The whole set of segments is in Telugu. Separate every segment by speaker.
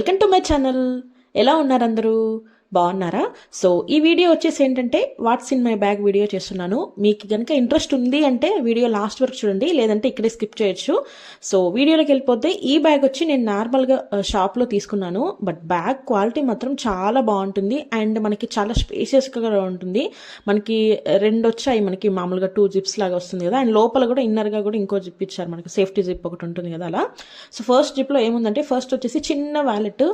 Speaker 1: Welcome to my channel. ఎలా ఉన్నారు అందరూ? బాగున్నారా? సో ఈ వీడియో వచ్చేసి ఏంటంటే what's in my bag video చేస్తున్నాను. మీకు కనుక ఇంట్రెస్ట్ ఉంది అంటే వీడియో లాస్ట్ వరకు చూడండి లేదంటే ఇక్కడే స్కిప్ చేయొచ్చు. సో వీడియోలోకి వెళ్ళిపోతే ఈ బ్యాగ్ వచ్చి నేను నార్మల్గా షాప్లో తీసుకున్నాను. బట్ బ్యాగ్ క్వాలిటీ మాత్రం చాలా బాగుంటుంది. అండ్ మనకి చాలా స్పేషియస్గా ఉంటుంది. మనకి రెండు వచ్చాయి. మనకి మామూలుగా టూ జిప్స్ లాగా వస్తుంది కదా. అండ్ లోపల కూడా ఇన్నర్గా కూడా ఇంకో జిప్ ఇచ్చారు. మనకి సేఫ్టీ జిప్ ఒకటి ఉంటుంది కదా అలా. సో ఫస్ట్ జిప్లో ఏముందంటే ఫస్ట్ వచ్చేసి చిన్న వ్యాలెట్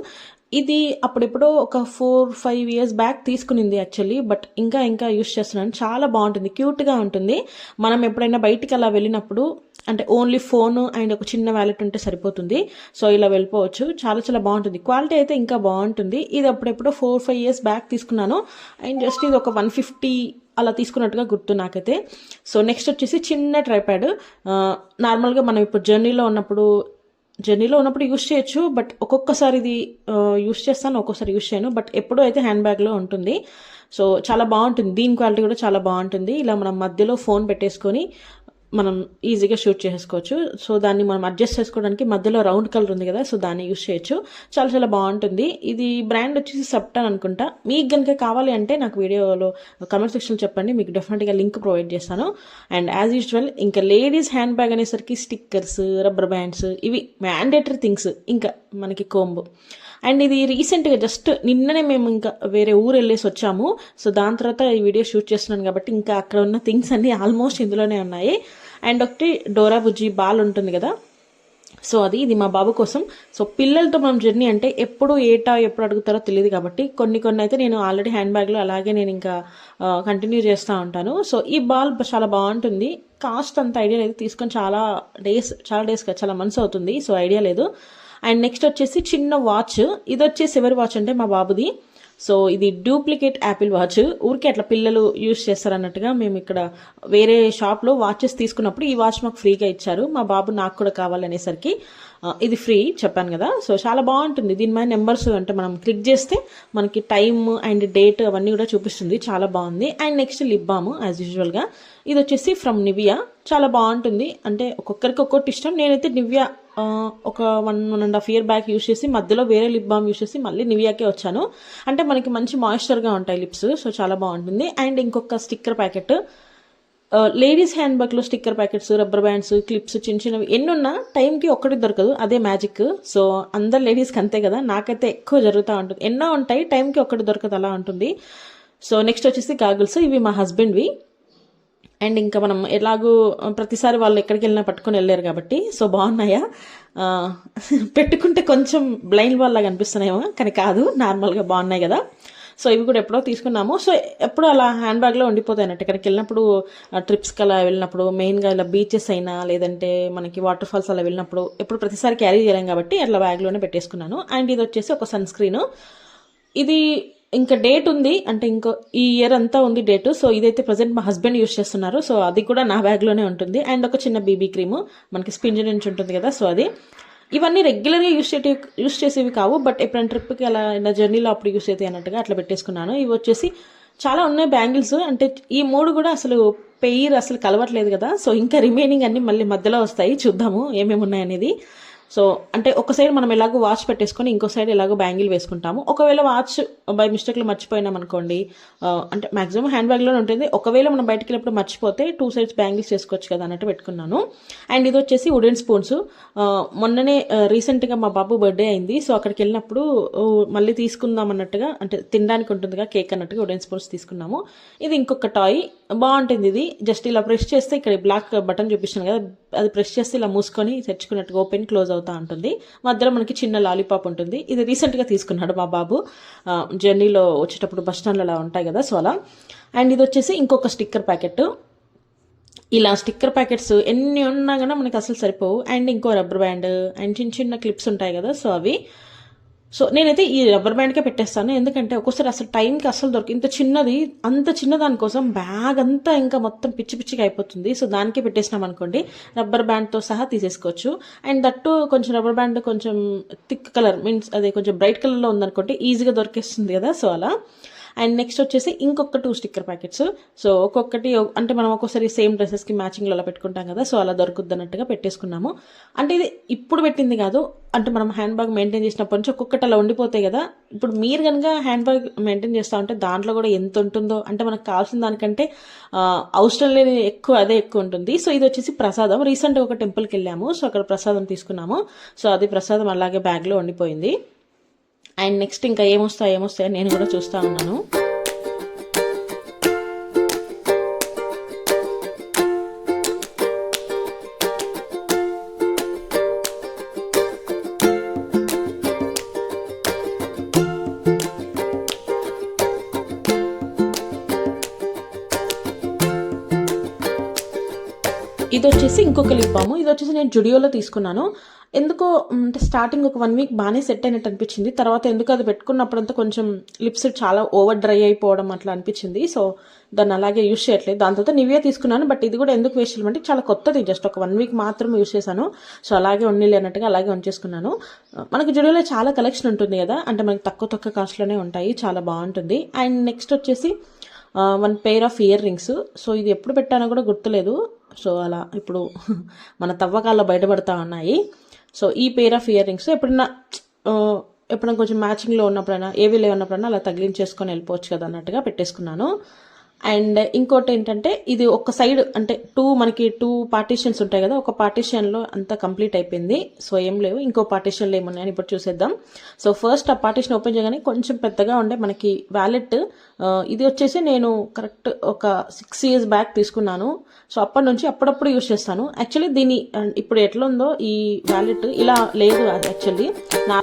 Speaker 1: ఇది అప్పుడెప్పుడో ఒక ఫోర్ ఫైవ్ ఇయర్స్ బ్యాక్ తీసుకునింది యాక్చువల్లీ బట్ ఇంకా ఇంకా యూస్ చేస్తున్నాను. చాలా బాగుంటుంది క్యూట్గా ఉంటుంది. మనం ఎప్పుడైనా బయటికి అలా వెళ్ళినప్పుడు అంటే ఓన్లీ ఫోన్ అండ్ ఒక చిన్న వ్యాలెట్ ఉంటే సరిపోతుంది. సో ఇలా వెళ్ళిపోవచ్చు. చాలా చాలా బాగుంటుంది. క్వాలిటీ అయితే ఇంకా బాగుంటుంది. ఇది అప్పుడెప్పుడో ఫోర్ ఫైవ్ ఇయర్స్ బ్యాక్ తీసుకున్నాను. అండ్ జస్ట్ ఇది ఒక వన్ ఫిఫ్టీ అలా తీసుకున్నట్టుగా గుర్తు నాకైతే. సో నెక్స్ట్ వచ్చేసి చిన్న ట్రైప్యాడ్ నార్మల్గా మనం ఇప్పుడు జర్నీలో ఉన్నప్పుడు జర్నీలో ఉన్నప్పుడు యూస్ చేయొచ్చు బట్ ఒక్కొక్కసారి ఇది యూస్ చేస్తాను ఒక్కొక్కసారి యూస్ చేయను బట్ ఎప్పుడూ అయితే హ్యాండ్ బ్యాగ్లో ఉంటుంది. సో చాలా బాగుంటుంది. దీని క్వాలిటీ కూడా చాలా బాగుంటుంది. ఇలా మనం మధ్యలో ఫోన్ పెట్టేసుకొని మనం ఈజీగా షూట్ చేసుకోవచ్చు. సో దాన్ని మనం అడ్జస్ట్ చేసుకోవడానికి మధ్యలో రౌండ్ కలర్ ఉంది కదా సో దాన్ని యూస్ చేయొచ్చు. చాలా చాలా బాగుంటుంది. ఇది బ్రాండ్ వచ్చేసి సప్టన్ అనుకుంటా. మీకు కనుక కావాలి అంటే నాకు వీడియోలో కమెంట్ సెక్షన్లో చెప్పండి. మీకు డెఫినెట్గా లింక్ ప్రొవైడ్ చేస్తాను. అండ్ యాజ్ యూజువల్ ఇంకా లేడీస్ హ్యాండ్ బ్యాగ్ అనేసరికి స్టిక్కర్స్ రబ్బర్ బ్యాండ్స్ ఇవి మ్యాండేటరీ థింగ్స్ ఇంకా మనకి కోంబు అండ్ ఇది రీసెంట్గా జస్ట్ నిన్ననే మేము ఇంకా వేరే ఊరు వెళ్ళేసి వచ్చాము. సో దాని తర్వాత ఈ వీడియో షూట్ చేస్తున్నాను కాబట్టి ఇంకా అక్కడ ఉన్న థింగ్స్ అన్నీ ఆల్మోస్ట్ ఇందులోనే ఉన్నాయి. అండ్ ఒకటి డోరా బుజ్జి బాల్ ఉంటుంది కదా? సో అది ఇది మా బాబు కోసం. సో పిల్లలతో మనం జర్నీ అంటే ఎప్పుడు ఏటా ఎప్పుడు అడుగుతారో తెలియదు కాబట్టి కొన్ని కొన్ని అయితే నేను ఆల్రెడీ హ్యాండ్ బ్యాగ్లో అలాగే నేను ఇంకా కంటిన్యూ చేస్తూ ఉంటాను. సో ఈ బాల్ చాలా బాగుంటుంది. కాస్ట్ అంత ఐడియా లేదు. తీసుకొని చాలా డేస్ చాలా డేస్ చాలా మంత్స్ అవుతుంది. సో ఐడియా లేదు. అండ్ నెక్స్ట్ వచ్చేసి చిన్న వాచ్ ఇది వచ్చేసి ఎవరి వాచ్ అంటే మా బాబుది. సో ఇది డూప్లికేట్ యాపిల్ వాచ్ ఊరికే అట్లా పిల్లలు యూస్ చేస్తారు అన్నట్టుగా మేము ఇక్కడ వేరే షాప్లో వాచెస్ తీసుకున్నప్పుడు ఈ వాచ్ మాకు ఫ్రీగా ఇచ్చారు. మా బాబు నాకు కూడా కావాలనేసరికి ఇది ఫ్రీ చెప్పాను కదా. సో చాలా బాగుంటుంది. దీని మీద నెంబర్స్ అంటే మనం క్లిక్ చేస్తే మనకి టైమ్ అండ్ డేట్ అవన్నీ కూడా చూపిస్తుంది. చాలా బాగుంది. And next lip balm as యూజువల్గా ఇది వచ్చేసి ఫ్రమ్ నివియా చాలా బాగుంటుంది. అంటే ఒక్కొక్కరికి ఒక్కొక్కటి ఇష్టం. నేనైతే నివియా ఒక one one and half year back use చేసి మధ్యలో వేరే లిప్ బామ్ యూస్ చేసి మళ్ళీ నివియాకే వచ్చాను. అంటే మనకి మంచి మాయిశ్చర్గా ఉంటాయి లిప్స్ సో చాలా బాగుంటుంది. అండ్ ఇంకొక స్టిక్కర్ ప్యాకెట్ లేడీస్ హ్యాండ్ బ్యాగ్లో sticker packets rubber bands clips చిన్న చిన్నవి ఎన్నున్నా టైంకి ఒక్కటి దొరకదు. అదే మ్యాజిక్ సో అందరు లేడీస్కి అంతే కదా. నాకైతే ఎక్కువ జరుగుతూ ఉంటుంది. ఎన్నో ఉంటాయి టైంకి ఒక్కటి దొరకదు అలా ఉంటుంది. సో నెక్స్ట్ వచ్చేసి గాగుల్స్ ఇవి మా హస్బెండ్వి అండ్ ఇంకా మనం ఎలాగూ ప్రతిసారి వాళ్ళు ఎక్కడికి వెళ్ళినా పట్టుకొని వెళ్ళారు కాబట్టి సో బాగున్నాయా? పెట్టుకుంటే కొంచెం బ్లైండ్ వాళ్ళ కనిపిస్తున్నాయేమో కానీ కాదు నార్మల్గా బాగున్నాయి కదా. సో ఇవి కూడా ఎప్పుడో తీసుకున్నాము. సో ఎప్పుడు అలా హ్యాండ్ బ్యాగ్లో ఉండిపోతాయి అన్నట్టు. ఇక్కడికి వెళ్ళినప్పుడు ట్రిప్స్కి అలా వెళ్ళినప్పుడు మెయిన్గా ఇలా బీచెస్ అయినా లేదంటే మనకి వాటర్ ఫాల్స్ అలా వెళ్ళినప్పుడు ఎప్పుడు ప్రతిసారి క్యారీ చేయలేం కాబట్టి అట్లా బ్యాగ్లోనే పెట్టేసుకున్నాను. అండ్ ఇది వచ్చేసి ఒక సన్ స్క్రీన్. ఇది ఇంకా డేట్ ఉంది అంటే ఇంకో ఈ ఇయర్ అంతా ఉంది డేట్ సో ఇదైతే ప్రజెంట్ మా హస్బెండ్ యూస్ చేస్తున్నారు సో అది కూడా నా బ్యాగ్లోనే ఉంటుంది. అండ్ ఒక చిన్న బీబీ క్రీమ్ మనకి స్పింజ్ నుంచి ఉంటుంది కదా సో అది. ఇవన్నీ రెగ్యులర్గా యూస్ చేసే యూస్ చేసేవి కావు బట్ ఎప్పుడైనా ట్రిప్కి అలా జర్నీలో అప్పుడు యూస్ అవుతాయి అన్నట్టుగా అట్లా పెట్టేసుకున్నాను. ఇవి వచ్చేసి చాలా ఉన్నాయి బ్యాంగిల్స్ అంటే ఈ మూడు కూడా అసలు పెయిర్ అసలు కలవట్లేదు కదా సో ఇంకా రిమైనింగ్ అన్ని మళ్ళీ మధ్యలో వస్తాయి చూద్దాము ఏమేమి ఉన్నాయనేది సో అంటే ఒక సైడ్ మనం ఎలాగో వాచ్ పెట్టేసుకొని ఇంకో సైడ్ ఎలాగో బ్యాంగిల్ వేసుకుంటాము. ఒకవేళ వాచ్ బై మిస్టేక్లో మర్చిపోయినాం అనుకోండి అంటే మాక్సిమం హ్యాండ్ బ్యాగ్లోనే ఉంటుంది. ఒకవేళ మనం బయటకు వెళ్ళినప్పుడు మర్చిపోతే టూ సైడ్స్ బ్యాంగిల్స్ చేసుకోవచ్చు కదా అన్నట్టు పెట్టుకున్నాను. అండ్ ఇది వచ్చేసి వుడెన్ స్పూన్స్ మొన్ననే రీసెంట్గా మా బాబు బర్త్డే అయింది. సో అక్కడికి వెళ్ళినప్పుడు మళ్ళీ తీసుకుందాం అన్నట్టుగా అంటే తినడానికి ఉంటుందిగా కేక్ అన్నట్టుగా వుడెన్ స్పూన్స్ తీసుకున్నాము. ఇది ఇంకొక టాయ్ బాగుంటుంది ఇది. జస్ట్ ఇలా ప్రెస్ చేస్తే ఇక్కడ బ్లాక్ బటన్ చూపిస్తాను కదా అది ప్రెస్ చేస్తే ఇలా మూసుకొని తెచ్చుకున్నట్టుగా ఓపెన్ క్లోజ్ అవుతూ ఉంటుంది. మధ్యలో మనకి చిన్న లాలీపాప్ ఉంటుంది. ఇది రీసెంట్గా తీసుకున్నాడు మా బాబు. జర్నీలో వచ్చేటప్పుడు బస్ స్టాండ్లో అలా ఉంటాయి కదా సో అలా. అండ్ ఇది వచ్చేసి ఇంకొక స్టిక్కర్ ప్యాకెట్. ఇలా స్టిక్కర్ ప్యాకెట్స్ ఎన్ని ఉన్నా కానీ మనకి అసలు సరిపోవు. అండ్ ఇంకో రబ్బర్ బ్యాండ్ అండ్ చిన్న చిన్న క్లిప్స్ ఉంటాయి కదా సో అవి. సో నేనైతే ఈ రబ్బర్ బ్యాండ్కే పెట్టేస్తాను. ఎందుకంటే ఒక్కోసారి అసలు టైంకి అసలు దొరికి ఇంత చిన్నది అంత చిన్న దానికోసం బ్యాగ్ అంతా ఇంకా మొత్తం పిచ్చి పిచ్చిగా అయిపోతుంది. సో దానికే పెట్టేసినాం అనుకోండి రబ్బర్ బ్యాండ్తో సహా తీసేసుకోవచ్చు. అండ్ దట్టు కొంచెం రబ్బర్ బ్యాండ్ కొంచెం థిక్ కలర్ మీన్స్ అదే కొంచెం బ్రైట్ కలర్లో ఉందనుకోండి ఈజీగా దొరికేస్తుంది కదా. సో అలా. అండ్ నెక్స్ట్ వచ్చేసి ఇంకొక టూ స్టిక్కర్ ప్యాకెట్స్ సో ఒక్కొక్కటి అంటే మనం ఒక్కోసారి సేమ్ డ్రెస్సెస్కి మ్యాచింగ్లో అలా పెట్టుకుంటాం కదా సో అలా దొరుకుద్ది అన్నట్టుగా పెట్టేసుకున్నాము. అంటే ఇది ఇప్పుడు పెట్టింది కాదు అంటే మనం హ్యాండ్ బ్యాగ్ మెయింటైన్ చేసినప్పటి నుంచి ఒక్కొక్కటి అలా ఉండిపోతాయి కదా. ఇప్పుడు మీరు కనుక హ్యాండ్ బ్యాగ్ మెయింటైన్ చేస్తూ ఉంటే దాంట్లో కూడా ఎంత ఉంటుందో అంటే మనకు కావాల్సిన దానికంటే అవసరం లేని ఎక్కువ అదే ఎక్కువ ఉంటుంది. సో ఇది వచ్చేసి ప్రసాదం. రీసెంట్గా ఒక టెంపుల్కి వెళ్ళాము. సో అక్కడ ప్రసాదం తీసుకున్నాము. సో అది ప్రసాదం అలాగే బ్యాగ్లో ఉండిపోయింది. అండ్ నెక్స్ట్ ఇంకా ఏమొస్తాయి ఏమొస్తాయో నేను కూడా చూస్తూ ఉన్నాను. ఇది వచ్చేసి ఇంకొక లిప్ బామ్. ఇది వచ్చేసి నేను జుడియోలో తీసుకున్నాను. ఎందుకో అంటే స్టార్టింగ్ ఒక వన్ వీక్ బాగానే సెట్ అయినట్టు అనిపించింది. తర్వాత ఎందుకు అది పెట్టుకున్నప్పుడంతా కొంచెం లిప్స్ చాలా ఓవర్ డ్రై అయిపోవడం అట్లా అనిపించింది. సో దాన్ని అలాగే యూస్ చేయట్లేదు. దాని తర్వాత నివే తీసుకున్నాను బట్ ఇది కూడా ఎందుకు వేస్ట్ చేయమంటే చాలా కొత్తది. జస్ట్ ఒక వన్ వీక్ మాత్రం యూస్ చేశాను. సో అలాగే ఉండిలే అన్నట్టుగా అలాగే ఉంచేసుకున్నాను మనకి జుడియోలో చాలా కలెక్షన్ ఉంటుంది కదా. అంటే మనకి తక్కువ తక్కువ కాస్ట్లోనే ఉంటాయి. చాలా బాగుంటుంది. అండ్ నెక్స్ట్ వచ్చేసి one pair of earrings so ఇది ఎప్పుడు పెట్టానో కూడా గుర్తులేదు. సో అలా ఇప్పుడు మన తవ్వకాల్లో బయటపడతా ఉన్నాయి. సో ఈ పెయిర్ ఆఫ్ ఇయర్ రింగ్స్ ఎప్పుడన్నా ఎప్పుడైనా కొంచెం మ్యాచింగ్లో ఉన్నప్పుడైనా ఏవి లేవన్నప్పుడైనా అలా తగిలించేసుకొని వెళ్ళిపోవచ్చు కదా అన్నట్టుగా పెట్టేసుకున్నాను. అండ్ ఇంకోటి ఏంటంటే ఇది ఒక సైడ్ అంటే టూ మనకి టూ పార్టీషన్స్ ఉంటాయి కదా ఒక పార్టీషన్లో అంతా కంప్లీట్ అయిపోయింది. సో ఏం లేవు. ఇంకో పార్టీషన్లు ఏమున్నాయని ఇప్పుడు చూసేద్దాం. సో ఫస్ట్ ఆ పార్టీషన్ ఓపెన్ చేయగానే కొంచెం పెద్దగా ఉండే మనకి వ్యాలెట్ ఇది వచ్చేసి నేను కరెక్ట్ ఒక సిక్స్ ఇయర్స్ బ్యాక్ తీసుకున్నాను. సో అప్పటి నుంచి అప్పుడప్పుడు యూస్ చేస్తాను. యాక్చువల్లీ దీని ఇప్పుడు ఎట్లా ఉందో ఈ వ్యాలెట్ ఇలా లేదు యాక్చువల్లీ. నా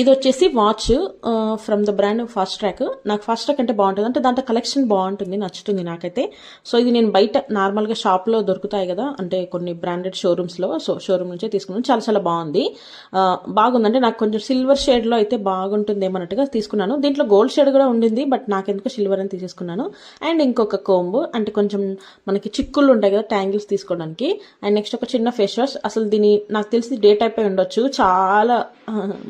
Speaker 1: ఇది వచ్చేసి watch from the brand Fastrack నాకు ఫాస్ట్ ట్రాక్ అంటే బాగుంటుంది. అంటే దాంట్లో కలెక్షన్ బాగుంటుంది నచ్చుతుంది నాకైతే. సో ఇది నేను బయట నార్మల్గా షాప్లో దొరుకుతాయి కదా అంటే కొన్ని బ్రాండెడ్ షోరూమ్స్లో సో షోరూమ్ నుంచే తీసుకున్నాను. చాలా చాలా బాగుంది. బాగుందంటే బాగుంది అంటే నాకు కొంచెం సిల్వర్ షేడ్లో అయితే బాగుంటుంది ఏమన్నట్టుగా తీసుకున్నాను. దీంట్లో గోల్డ్ షేడ్ కూడా ఉండింది బట్ నాకెందుకు సిల్వర్ అని తీసేసుకున్నాను. అండ్ ఇంకొక కోంబు అంటే కొంచెం మనకి చిక్కులు ఉంటాయి కదా ట్యాంగిల్స్ తీసుకోవడానికి. అండ్ నెక్స్ట్ ఒక చిన్న ఫేస్ వాష్ అసలు దీని నాకు తెలిసి డేట్ అయిపోయి ఉండొచ్చు. చాలా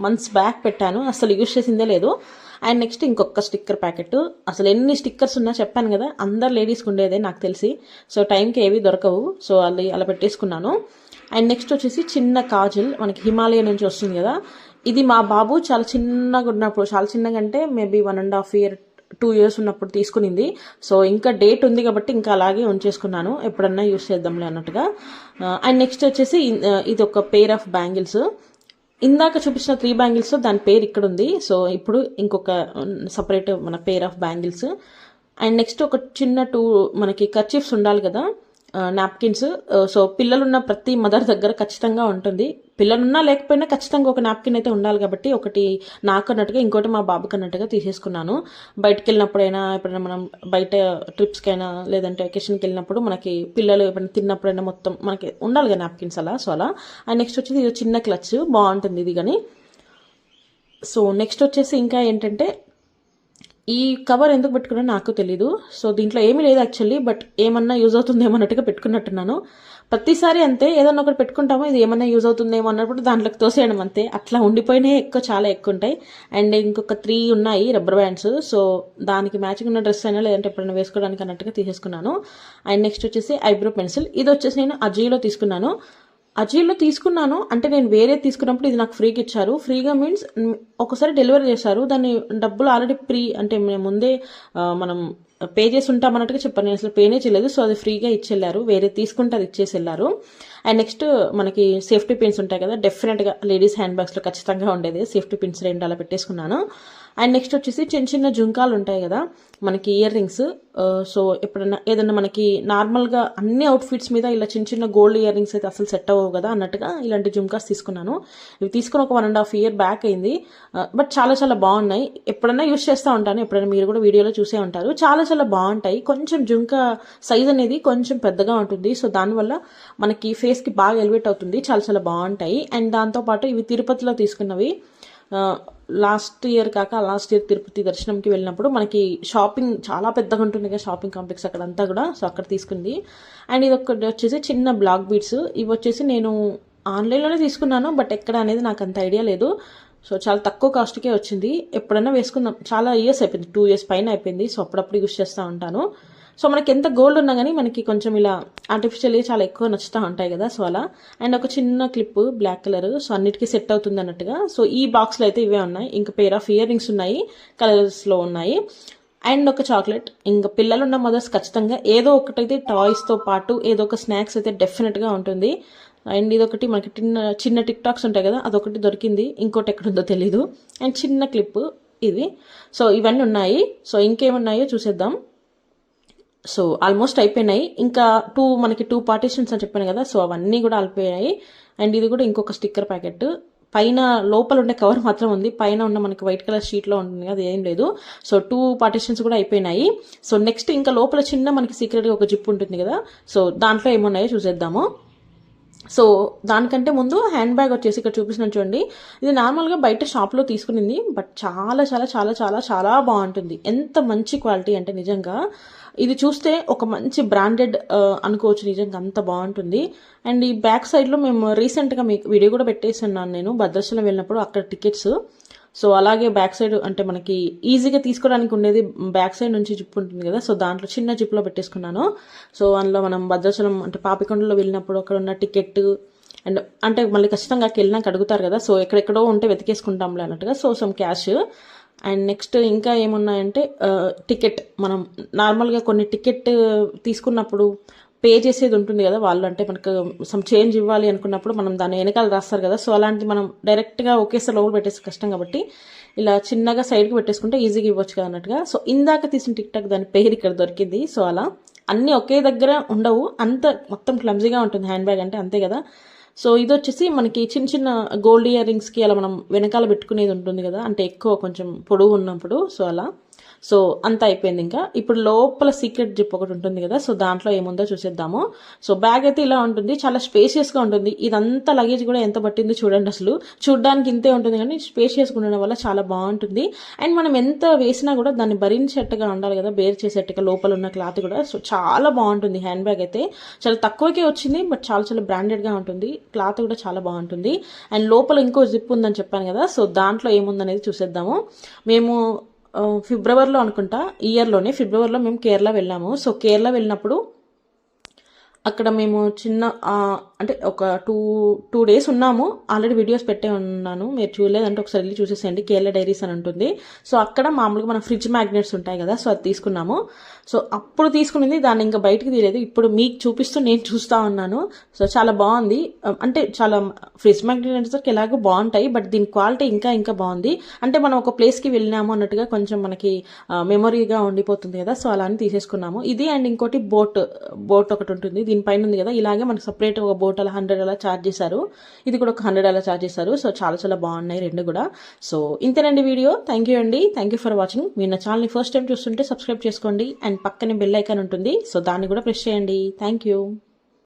Speaker 1: మంత్స్ బ్యాక్ పెట్టాను. అసలు యూజ్ చేసిందే లేదు. అండ్ నెక్స్ట్ ఇంకొక స్టిక్కర్ ప్యాకెట్. అసలు ఎన్ని స్టిక్కర్స్ ఉన్నా చెప్పాను కదా అందరు లేడీస్కి ఉండేదే నాకు తెలిసి. సో టైంకి ఏవి దొరకవు. సో అలా అలా పెట్టేసుకున్నాను. అండ్ నెక్స్ట్ వచ్చేసి చిన్న కాజల్ మనకి హిమాలయ నుంచి వస్తుంది కదా. ఇది మా బాబు చాలా చిన్నగా ఉన్నప్పుడు చాలా చిన్నగా అంటే maybe one and half year two years ఉన్నప్పుడు తీసుకునింది. సో ఇంకా డేట్ ఉంది కాబట్టి ఇంకా అలాగే ఉంచేసుకున్నాను. ఎప్పుడన్నా యూస్ చేద్దాంలే అన్నట్టుగా. అండ్ నెక్స్ట్ వచ్చేసి ఇది ఒక పేర్ ఆఫ్ బ్యాంగిల్స్. ఇందాక చూపించిన త్రీ బ్యాంగిల్స్ దాని పేరు ఇక్కడ ఉంది. సో ఇప్పుడు ఇంకొక సపరేట్ మన pair of bangles and next ఒక చిన్న టూ మనకి కర్చీఫ్స్ ఉండాలి కదా నాప్కిన్స్ సో uh, పిల్లలున్న ప్రతి మదర్ దగ్గర ఖచ్చితంగా ఉంటుంది. పిల్లలున్నా లేకపోయినా ఖచ్చితంగా ఒక నాప్కిన్ అయితే ఉండాలి కాబట్టి ఒకటి నాకు అన్నట్టుగా ఇంకోటి మా బాబుకి అన్నట్టుగా తీసేసుకున్నాను. బయటకు వెళ్ళినప్పుడైనా ఎప్పుడైనా మనం బయట ట్రిప్స్కైనా లేదంటే వెకేషన్కి వెళ్ళినప్పుడు మనకి పిల్లలు ఎప్పుడైనా తిన్నప్పుడైనా మొత్తం మనకి ఉండాలి కదా నాప్కిన్స్ అలా సో అలా. అండ్ నెక్స్ట్ వచ్చేసి ఇది చిన్న క్లచ్ బాగుంటుంది ఇది కానీ. సో నెక్స్ట్ వచ్చేసి ఇంకా ఏంటంటే ఈ కవర్ ఎందుకు పెట్టుకున్నా నాకు తెలీదు. సో దీంట్లో ఏమీ లేదు యాక్చువల్లీ బట్ ఏమన్నా యూజ్ అవుతుందేమో అన్నట్టుగా పెట్టుకున్నట్టున్నాను. ప్రతిసారి అంతే ఏదన్నా ఒకటి పెట్టుకుంటామో ఇది ఏమన్నా యూజ్ అవుతుందేమో అన్నప్పుడు దాంట్లోకి తోసేయడం అంతే. అట్లా ఉండిపోయినాయి ఎక్కువ చాలా ఎక్కువ ఉంటాయి. అండ్ ఇంకొక త్రీ ఉన్నాయి రబ్బర్ బ్యాండ్స్ సో దానికి మ్యాచింగ్ ఉన్న డ్రెస్ అయినా లేదంటే ఎప్పుడైనా వేసుకోవడానికి అన్నట్టుగా తీసేసుకున్నాను. అండ్ నెక్స్ట్ వచ్చేసి ఐబ్రో పెన్సిల్ ఇది వచ్చేసి నేను అజీలో తీసుకున్నాను. అజీలో తీసుకున్నాను. అంటే నేను వేరే తీసుకున్నప్పుడు ఇది నాకు ఫ్రీగా ఇచ్చారు. ఫ్రీగా మీన్స్ ఒకసారి డెలివరీ చేశారు. దాన్ని డబ్బులు ఆల్రెడీ ప్రీ అంటే మేము ముందే మనం పే చేసి ఉంటాం అన్నట్టుగా చెప్పాను. నేను అసలు పేనే చేయలేదు. సో అది ఫ్రీగా ఇచ్చెళ్ళారు. వేరే తీసుకుంటే అది ఇచ్చేసి వెళ్ళారు అండ్ నెక్స్ట్ మనకి సేఫ్టీ పిన్స్ ఉంటాయి కదా. డెఫినెట్గా లేడీస్ హ్యాండ్ బ్యాగ్స్లో ఖచ్చితంగా ఉండేది. సేఫ్టీ పిన్స్ రెండు అలా పెట్టేసుకున్నాను. అండ్ నెక్స్ట్ వచ్చేసి చిన్న చిన్న జుంకాలు ఉంటాయి కదా మనకి ఇయర్ రింగ్స్ సో ఎప్పుడైనా ఏదైనా మనకి నార్మల్గా అన్ని అవుట్ఫిట్స్ మీద ఇలా చిన్న చిన్న గోల్డ్ ఇయర్ రింగ్స్ అయితే అసలు సెట్ అవ్వవు కదా అన్నట్టుగా ఇలాంటి జుంకాస్ తీసుకున్నాను. ఇవి తీసుకుని ఒక one and half year back అయింది. బట్ చాలా చాలా బాగున్నాయి. ఎప్పుడైనా యూస్ చేస్తూ ఉంటాను. ఎప్పుడైనా మీరు కూడా వీడియోలో చూసే ఉంటారు. చాలా చాలా బాగుంటాయి. కొంచెం జుంకా సైజ్ అనేది కొంచెం పెద్దగా ఉంటుంది. సో దానివల్ల మనకి ఫేస్కి బాగా ఎలివేట్ అవుతుంది. చాలా చాలా బాగుంటాయి. అండ్ దాంతోపాటు ఇవి తిరుపతిలో తీసుకున్నవి. లాస్ట్ ఇయర్ కాక లాస్ట్ ఇయర్ తిరుపతి దర్శనంకి వెళ్ళినప్పుడు మనకి షాపింగ్ చాలా పెద్దగా ఉంటుంది కదా షాపింగ్ కాంప్లెక్స్ అక్కడ అంతా కూడా. సో అక్కడ తీసుకుంది. అండ్ ఇది ఒకటి వచ్చేసి చిన్న బ్లాక్ బీట్స్ ఇవి వచ్చేసి నేను ఆన్లైన్లోనే తీసుకున్నాను బట్ ఎక్కడ అనేది నాకు అంత ఐడియా లేదు. సో చాలా తక్కువ కాస్ట్కే వచ్చింది. ఎప్పుడైనా వేసుకుందాం. చాలా ఇయర్స్ అయిపోయింది. టూ ఇయర్స్ పైన అయిపోయింది. సో అప్పుడప్పుడు యూస్ చేస్తూ ఉంటాను. సో మనకి ఎంత గోల్డ్ ఉన్నా కానీ మనకి కొంచెం ఇలా ఆర్టిఫిషియల్గా చాలా ఎక్కువ నచ్చుతూ ఉంటాయి కదా. సో అలా. అండ్ ఒక చిన్న క్లిప్ బ్లాక్ కలర్ సో అన్నిటికీ సెట్ అవుతుంది అన్నట్టుగా. సో ఈ బాక్స్లో అయితే ఇవే ఉన్నాయి. ఇంకా పేర్ ఆఫ్ ఇయర్ రింగ్స్ ఉన్నాయి కలర్స్లో ఉన్నాయి. అండ్ ఒక చాక్లెట్ ఇంకా పిల్లలు ఉన్న మదర్స్ ఖచ్చితంగా ఏదో ఒకటైతే టాయ్స్తో పాటు ఏదో ఒక స్నాక్స్ అయితే డెఫినెట్గా ఉంటుంది. అండ్ ఇదొకటి మనకి చిన్న చిన్న టిక్ టాక్స్ ఉంటాయి కదా అదొకటి దొరికింది. ఇంకోటి ఎక్కడుందో తెలీదు. అండ్ చిన్న క్లిప్ ఇది. సో ఇవన్నీ ఉన్నాయి. సో ఇంకేమున్నాయో చూసేద్దాం. సో ఆల్మోస్ట్ అయిపోయినాయి. ఇంకా టూ మనకి టూ పార్టీషన్స్ అని చెప్పాను కదా సో అవన్నీ కూడా అయిపోయాయి అండ్ ఇది కూడా ఇంకొక స్టిక్కర్ ప్యాకెట్ పైన లోపల ఉండే కవర్ మాత్రం ఉంది. పైన ఉన్న మనకి వైట్ కలర్ షీట్లో ఉంటుంది. అది ఏం లేదు. సో టూ పార్టీషన్స్ కూడా అయిపోయినాయి. సో నెక్స్ట్ ఇంకా లోపల చిన్న మనకి సీక్రెట్గా ఒక జిప్ ఉంటుంది కదా. సో దాంట్లో ఏమున్నాయో చూసేద్దాము. సో దానికంటే ముందు హ్యాండ్ బ్యాగ్ వచ్చేసి ఇక్కడ చూపిస్తున్నాను చూడండి. ఇది నార్మల్గా బయట షాప్లో తీసుకునింది. బట్ చాలా చాలా చాలా చాలా చాలా బాగుంటుంది. ఎంత మంచి క్వాలిటీ అంటే నిజంగా. ఇది చూస్తే ఒక మంచి బ్రాండెడ్ అనుకోవచ్చు. నిజంగా అంత బాగుంటుంది. అండ్ ఈ బ్యాక్ సైడ్లో మేము రీసెంట్గా మీకు వీడియో కూడా పెట్టేస్తున్నాను నేను. భద్రాచలం వెళ్ళినప్పుడు అక్కడ టికెట్స్ సో అలాగే బ్యాక్ సైడ్ అంటే మనకి ఈజీగా తీసుకోవడానికి ఉండేది బ్యాక్ సైడ్ నుంచి జిప్ ఉంటుంది కదా. సో దాంట్లో చిన్న జిప్లో పెట్టేసుకున్నాను. సో అందులో మనం భద్రాచలం అంటే పాపికొండలో వెళ్ళినప్పుడు అక్కడ ఉన్న టికెట్ అండ్ అంటే మళ్ళీ ఖచ్చితంగా వెళ్ళినాక అడుగుతారు కదా. సో ఎక్కడెక్కడో ఉంటే వెతికేసుకుంటాంలే అన్నట్టుగా. So some cash and next ఇంకా ఏమున్నాయంటే టికెట్. మనం నార్మల్గా కొన్ని టికెట్ తీసుకున్నప్పుడు పే చేసేది ఉంటుంది కదా వాళ్ళు అంటే మనకు సమ్ చేంజ్ ఇవ్వాలి అనుకున్నప్పుడు మనం దాన్ని వెనకాల రాస్తారు కదా. సో అలాంటి మనం డైరెక్ట్గా ఒకేసారి లోపల పెట్టేసి కష్టం కాబట్టి ఇలా చిన్నగా సైడ్కి పెట్టేసుకుంటే ఈజీగా ఇవ్వచ్చు కదా అన్నట్టుగా. సో ఇందాక తీసిన టిక్ టాక్ దాని పేరు ఇక్కడ దొరికింది. సో అలా అన్నీ ఒకే దగ్గర ఉండవు. అంత మొత్తం క్లమ్జీగా ఉంటుంది హ్యాండ్ బ్యాగ్ అంటే అంతే కదా. సో ఇది వచ్చేసి మనకి చిన్న చిన్న గోల్డ్ ఇయర్ రింగ్స్కి అలా మనం వెనకాల పెట్టుకునేది ఉంటుంది కదా అంటే ఎక్కువ కొంచెం పొడవు ఉన్నప్పుడు సో అలా. సో అంత అయిపోయింది ఇంకా. ఇప్పుడు లోపల సీక్రెట్ జిప్ ఒకటి ఉంటుంది కదా సో దాంట్లో ఏముందో చూసేద్దాము. సో బ్యాగ్ అయితే ఇలా ఉంటుంది చాలా స్పేషియస్గా ఉంటుంది. ఇదంతా లగేజ్ కూడా ఎంత పట్టిందో చూడండి అసలు. చూడడానికి ఇంతే ఉంటుంది కానీ స్పేషియస్గా ఉండడం వల్ల చాలా బాగుంటుంది. అండ్ మనం ఎంత వేసినా కూడా దాన్ని భరించేట్టుగా ఉండాలి కదా బేర్ చేసేట్టుగా లోపల ఉన్న క్లాత్ కూడా. సో చాలా బాగుంటుంది హ్యాండ్ బ్యాగ్ అయితే. చాలా తక్కువకే వచ్చింది బట్ చాలా చాలా బ్రాండెడ్గా ఉంటుంది. క్లాత్ కూడా చాలా బాగుంటుంది. అండ్ లోపల ఇంకో జిప్ ఉందని చెప్పాను కదా సో దాంట్లో ఏముందనేది చూసేద్దాము. మేము ఫిబ్రవరిలో అనుకుంటా ఇయర్లోనే ఫిబ్రవరిలో మేము కేరళ వెళ్ళాము. సో కేరళ వెళ్ళినప్పుడు అక్కడ మేము చిన్న అంటే ఒక టూ టూ డేస్ ఉన్నాము. ఆల్రెడీ వీడియోస్ పెట్టే ఉన్నాను. మీరు చూడలేదంటే ఒకసారి వెళ్ళి చూసేసేయండి. కేరళ డైరీస్ అని ఉంటుంది. సో అక్కడ మామూలుగా మన ఫ్రిడ్జ్ మ్యాగ్నెట్స్ ఉంటాయి కదా సో అది తీసుకున్నాము. సో అప్పుడు తీసుకునింది. దాన్ని ఇంకా బయటకు తీయలేదు. ఇప్పుడు మీకు చూపిస్తూ నేను చూస్తూ ఉన్నాను. సో చాలా బాగుంది. అంటే చాలా ఫ్రిడ్జ్ మ్యాగ్నెట్స్ ఎలాగో బాగుంటాయి బట్ దీని క్వాలిటీ ఇంకా ఇంకా బాగుంది. అంటే మనం ఒక ప్లేస్కి వెళ్ళినాము అన్నట్టుగా కొంచెం మనకి మెమొరీగా ఉండిపోతుంది కదా. సో అలా అని తీసేసుకున్నాము. ఇది అండ్ ఇంకోటి బోట్ బోట్ ఒకటి ఉంటుంది. దీనిపైన ఉంది కదా. ఇలాగే మనకి సపరేట్ ఒక బోట్ అలా హండ్రెడ్ అలా ఛార్జ్ చేశారు. ఇది కూడా ఒక హండ్రెడ్ అలా ఛార్జ్ చేశారు. సో చాలా చాలా బాగున్నాయి రెండు కూడా. సో ఇంతేనండి వీడియో. థ్యాంక్ యూ అండి. థ్యాంక్ యూ ఫర్ వాచింగ్ మీరు నా ఛానల్ని ఫస్ట్ టైం చూస్తుంటే సబ్స్క్రైబ్ చేసుకోండి. అండ్ పక్కనే బెల్ ఐకాన్ ఉంటుంది. సో దాన్ని కూడా ప్రెస్ చేయండి. Thank you